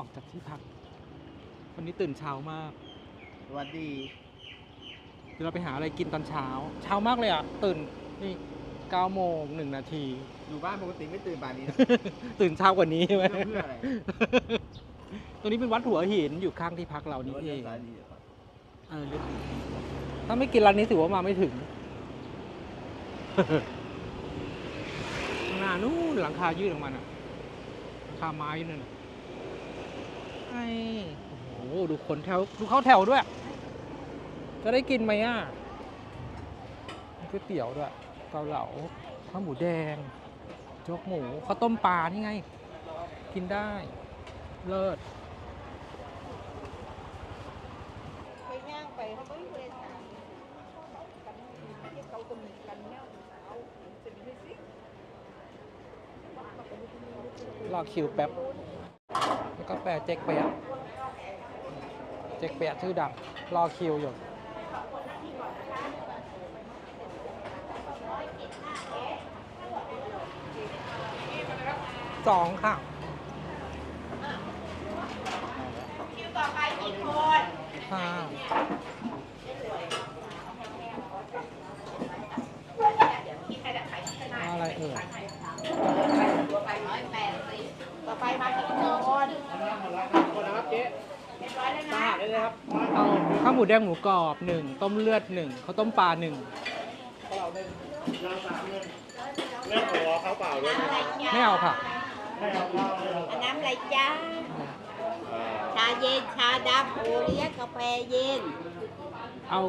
ออกจากที่พัก วันนี้ตื่นเช้ามาก สวัสดี เดี๋ยวเราไปหาอะไรกินตอนเช้า เช้ามากเลยอะ ตื่นนี่เก้าโมงหนึ่งนาที อยู่บ้านปกติไม่ตื่นป่านนี้นะ ตื่นเช้ากว่านี้ใช่ไหมเพื่ออะไร ตรงนี้เป็นวัดหัวหินอยู่ข้างที่พักเรานี่หรือว่าเอเลี้ยวงซ้ายดีกว่าเออเลี้ยวผิดถ้าไม่กินร้านนี้ถือว่ามาไม่ถึง ข้างหน้านู่นหลังคายื่นออกมาน่ะหลังคาไม้นั่นน่ะ ไอโอ้โหดูคนแถว ดูเข้าแถวด้วย จะได้กินไหมอะก๋วยเตี๋ยวด้วย เกาเหลา ข้าวหมูแดง โจ๊กหมู ข้าวต้มปลา นี่ไง กินได้ เลิศไปย่างไปเขาไม่เลยถามกันที่เขาก็มีกันเนี่ยรอคิวแป๊บ แล้วก็แปลเจ๊กเปียะเจ๊กเปียะชื่อดังรอคิวอยู่สองค่ะคิวต่อไปกี่คนค่ะอะไรเอ่ย ตัวไปร้อยแปดสิบต่อไปมากี่คน คนนะครับเจ๊ เรียบร้อยแล้ว ตา นะ ได้เลยครับ เอาข้าวห มูแดงหมูกรอบหนึ่งต้มเลือดหนึ่งข้าวต้มปลาหนึ่งเรื่องหัวเขาเปล่าด้วยน้ำอะไรจ้าไม่เอาค่ะน้ำอะไรจ้าชาเย็นชาดำโอเลี้ยงกาแฟเย็น เอา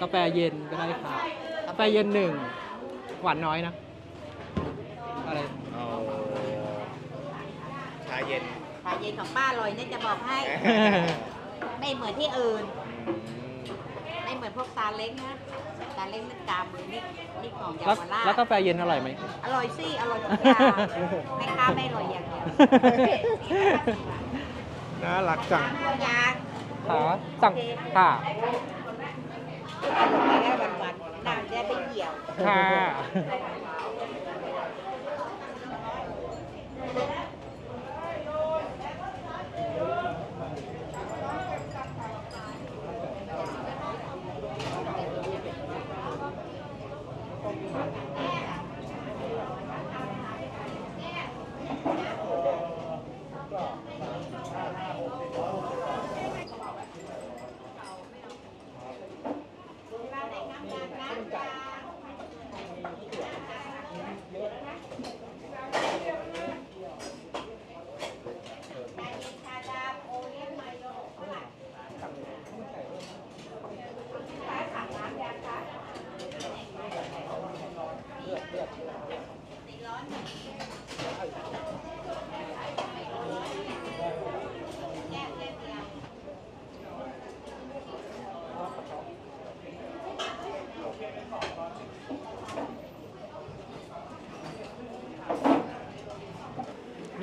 กาแฟเย็นก็ได้ค่ะกาแฟเย็นหนึ่งหวานน้อยนะอะไรเอาชาเย็น ชาเย็นของป้าอร่อยเนี่ยจะบอกให้ ไม่เหมือนที่อื่น ไม่เหมือนพวกตาเล้งนะตาเล้งนั่นกามือนี่นี่ของเยาแล้ววราชแล้วกาแฟเย็นอร่อยไหม อร่อยสิอร่อยทุกอย่างแม่ค้าไม่อร่อยอย่างเดียวน่ารักจังยางขาสั่งค่ะอร่อยได้วันๆน้ำจะได้เหี่ยว ค่ะ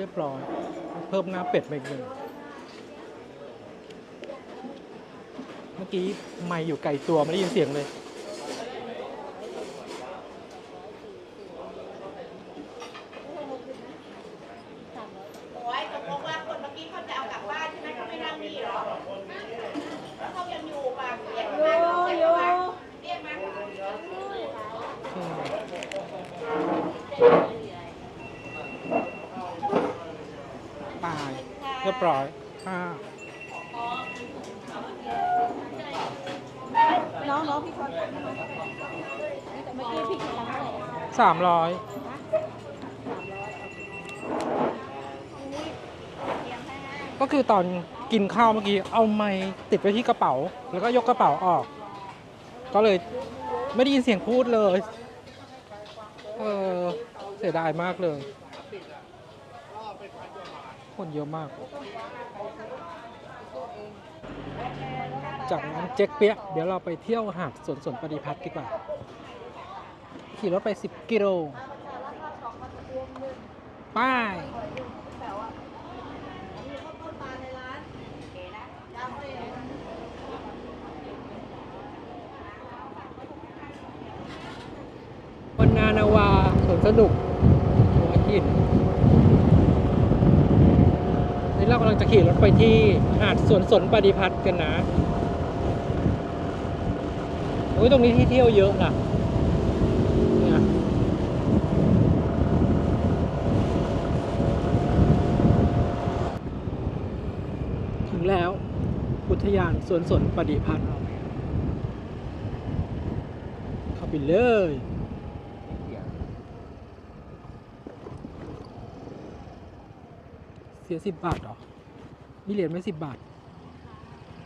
รียบร้อย เพิ่มหน้าเป็ดไปอีกหนึ่งเมื่อกี้ไม่อยู่ไกลตัวไม่ได้ยินเสียงเลย โอ้ยตกลงว่าคนเมื่อกี้เขาจะเอากลับบ้านใช่ไหมเขาไม่นั่งนี่หรอแล้วเขายังอยู่ป่ะเรียกมาเรียกมาเรียกมา อืมตาย เร้อยน้องน้องพี่คนเมื่อกี้พี่คิดแล้วเท่าไหร่สามร้อยก็คือตอนกินข้าวเมื่อกี้เอาไม้ติดไว้ที่กระเป๋า แล้วก็ยกกระเป๋าออก ก็เลยไม่ได้ยินเสียงพูดเลย เออเสียดายมากเลย คนเยอะมาก จากนั้นเจ๊กเปียกเดี๋ยวเราไปเที่ยวหาดสวนสนปฏิพัฒน์ดีกว่า ขี่รถไป 10 กิโลไป้ายวันนานาวาสวนสนุกหัวหิน เรากำลังจะขี่รถไปที่หาดสวนสนปฏิพัฒน์กันนะโอ้ยตรงนี้ที่เที่ยวเยอะนะถึงแล้วอุทยานสวนสนปฏิพัฒน์เข้าไปเลย เสียสิบบาทเหรอ มีเหรียญไหมสิบบาท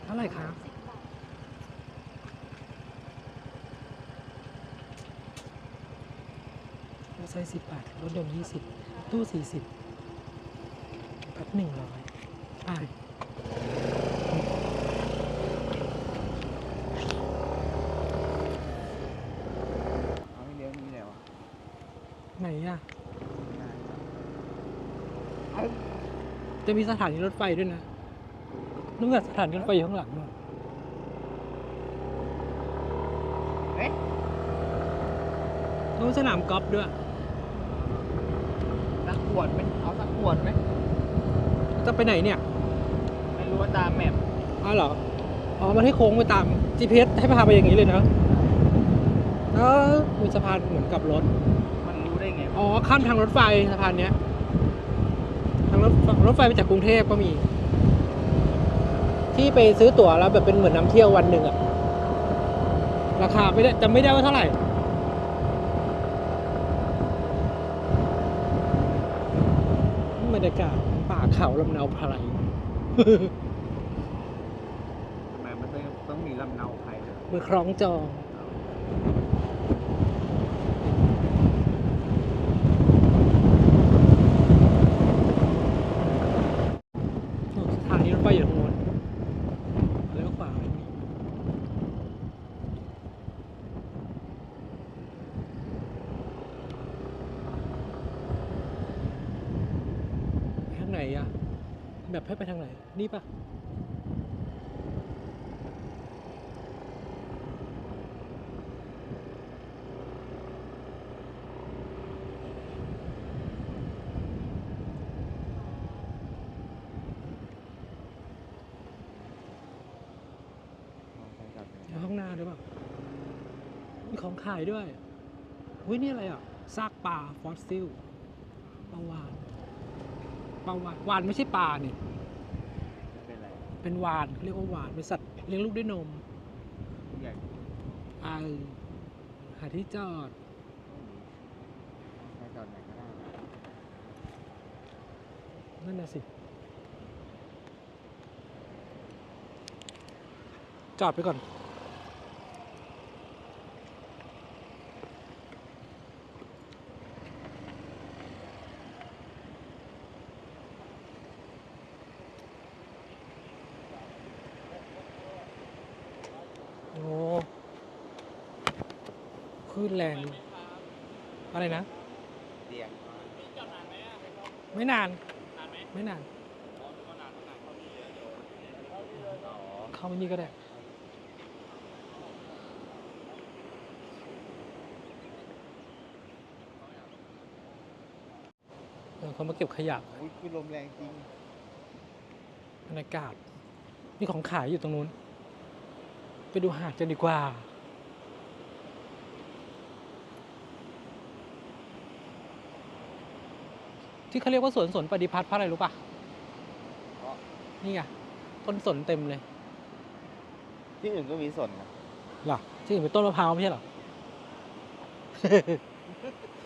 เท่าไหร่คะรถไซสิบบาท รถยนต์ยี่สิบ ตู้สี่สิบพัดหนึ่งร้อยไปเอาไม่เลี้ยวนี่แล้วไหนอะ จะมีสถานีรถไฟด้วยนะนึกว่าสถานีรถไฟอยู่ข้างหลังนู่นเอ๊ะนู้นสนามกอล์ฟด้วยสักขวดไหมเอาสักขวดไหมจะไปไหนเนี่ย ไม่รู้ว่าตามแมพอ๋อเหรอ อ๋อ มันให้โค้งไปตาม GPS ให้พาไปอย่างนี้เลยนะเออมีสะพานเหมือนกับรถ มันรู้ได้ไง อ๋อ ข้ามทางรถไฟสะพานเนี้ยทาง รถรถไฟไปจากกรุงเทพก็มี ที่ไปซื้อตั๋วแล้วแบบเป็นเหมือนน้ำเที่ยววันหนึ่งอะราคาไม่ได้จำไม่ได้ว่าเท่าไหร่บรรยากาศป่าเขาลำเนาไพรทำไมมันต้องต้องมีลำเนาใครด้วยมือคล้องจองโอ้สถานีรถไฟอยู่ตรงนู้นเลี้ยวขวาไปนี่ไปทางไหนอะ แบบให้ไปทางไหน นี่ปะอยู่ข้างหน้าหรือเปล่ามีของขายด้วยอุ้ยนี่อะไรอะ ซากปลาฟอสซิลปลาวานป ลาวานวานไม่ใช่ปลานี่ไม่เป็นไรเป็นวานเขาเรียกว่าวานเป็นสัตว์เลี้ยงลูกด้วยนมใหญ่ไอหาที่จอดใช้จอดไหนก็ได้นั่นน่ะสิ จอดไปก่อน โอ้ค ลื่นแรง อะไรนะ เตียงไม่นาน ไม่นาน เข้ามานี่ก็ได้เออเขามาเก็บขยะอุ้ยคือลมแรงจริง บรรยากาศมีของขายอยู่ตรงนู้น ไปดูหาดกันดีกว่า ที่เขาเรียกว่าสวนสนปฏิพัฒน์เพราะอะไรรู้ปะเพราะนี่ไงต้นสนเต็มเลยที่อื่นก็มีสนนะหรอที่อื่นเป็นต้นมะพร้าวไม่ใช่เหรอ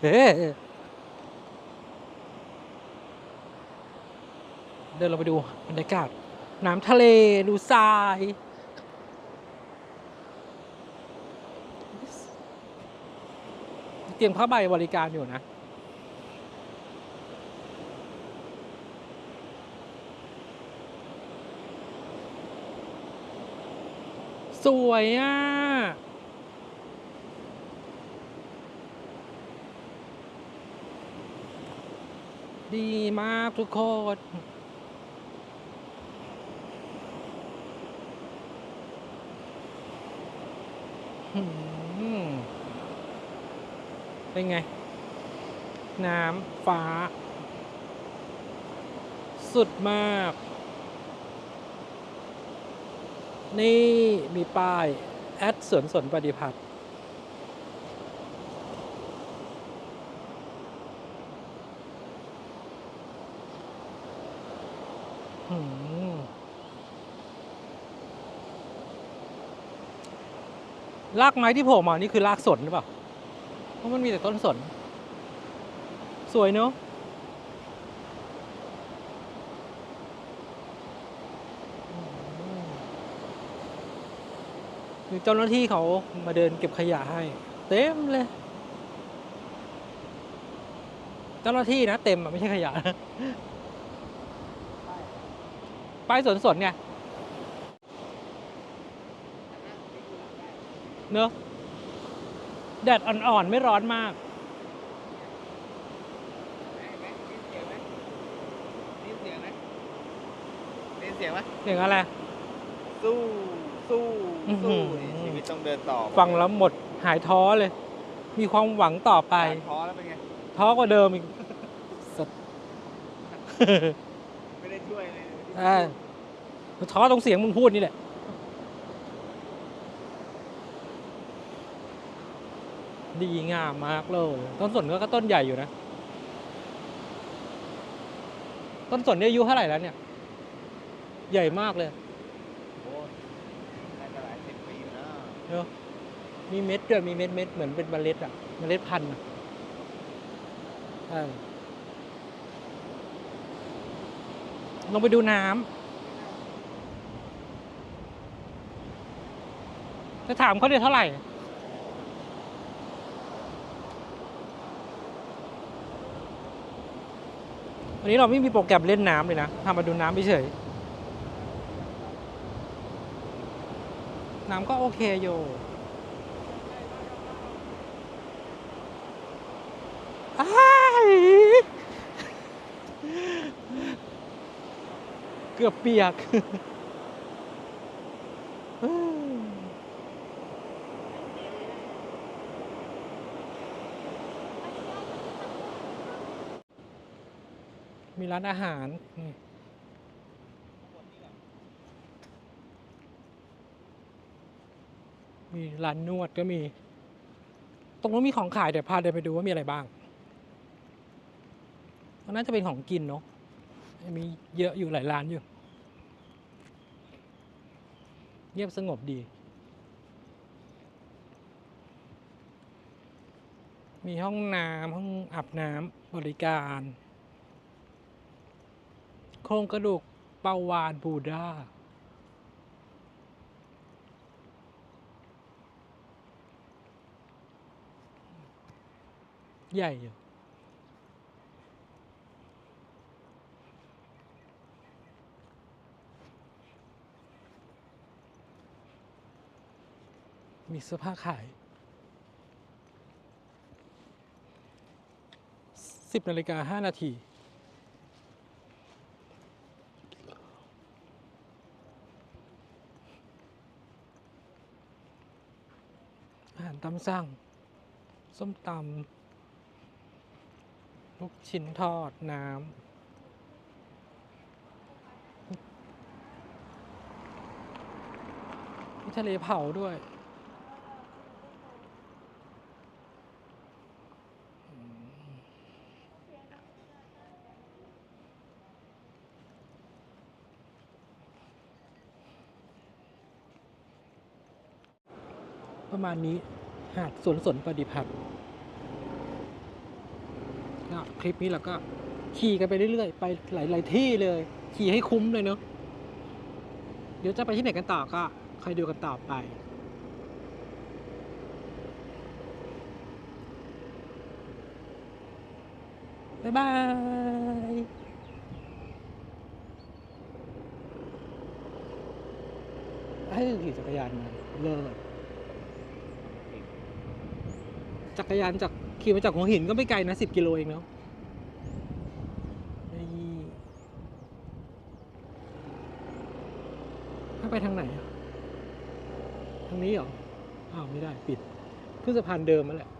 เฮ้เดินเราไปดูบรรยากาศ น้ำทะเลดูทรายเตียงผ้าใบบริการอยู่นะ สวยอะ ดีมากทุกคนเป็นไง น้ำฟ้า สุดมาก นี่มีป้าย แอดสวนสนปฏิพัฒน์หืมรากไม้ที่โผล่มานี่คือรากสนหรือเปล่า เพราะมันมีแต่ต้นสน สวยเนอะอืมมี เจ้าหน้าที่เขามาเดินเก็บขยะให้ เต็มเลย เจ้าหน้าที่นะเต็มอะไม่ใช่ขยะนะป้ายสวนสนไงเนอะแดดอ่อนๆ ไม่ร้อนมากได้เสียงไหมได้เสียงไหมเสียงอะไร สู้ สู้อื้อหืสู้อนี่ชีวิตต้องเดินต่อฟังแล้วหมดหายท้อเลย มีความหวังต่อไปการท้อแล้วเป็นไงท้อกว่าเดิมอีกสัตว์ไม่ได้ช่วยเลยเออท้อตรงเสียงมึงพูดนี่แหละดีงามมากเลยต้นสนก็ต้นใหญ่อยู่นะ ต้นสนเนี่ยอายุเท่าไหร่แล้วเนี่ย ใหญ่มากเลย โอ้ยน่าจะหลายสิบปีแล้ว เนอะมีเม็ดด้วยมีเม็ดเม็ดเหมือนเป็นเมล็ดอะเมล็ดพันธุ์อะเออลงไปดูน้ำจะถามเขาเดียวเท่าไหร่วันนี้เราไม่มีโปรแกรมเล่นน้ำเลยนะพามาดูน้ำเฉย น้ำก็โอเคอยู่อ้เกือบเปียกมีร้านอาหารนี่ มีร้านนวดก็มี ตรงนู้นมีของขายเดี๋ยวพาเดินไปดูว่ามีอะไรบ้างมันน่าจะเป็นของกินเนาะมีเยอะอยู่หลายร้านอยู่ เงียบสงบดี มีห้องน้ำห้องอาบน้ำบริการ โครงกระดูกเปาวานบูดา ใหญ่อยู่มีเสื้อผ้าขายสิบนาฬิกาห้านาทีอาหารตามสั่ง ส้มตำ ลูกชิ้นทอดน้ำมีทะเลเผาด้วย ประมาณนี้หาดสวนสนปฏิพัฒน์ ก็คลิปนี้เราก็ขี่กันไปเรื่อยๆ ไปหลายๆที่เลย ขี่ให้คุ้มเลยเนาะเดี๋ยวจะไปที่ไหนกันต่อก็คอยดูกันต่อไปบ๊ายบายให้ขี่จักรยานมาเลิศ จักรยานจากขี่มาจากหัวหินก็ไม่ไกลนะสิบกิโลเองเนาะถ้าไปทางไหนอะทางนี้เหรอ อ้าว ไม่ได้ปิด ขึ้นสะพานเดิมมาแหละ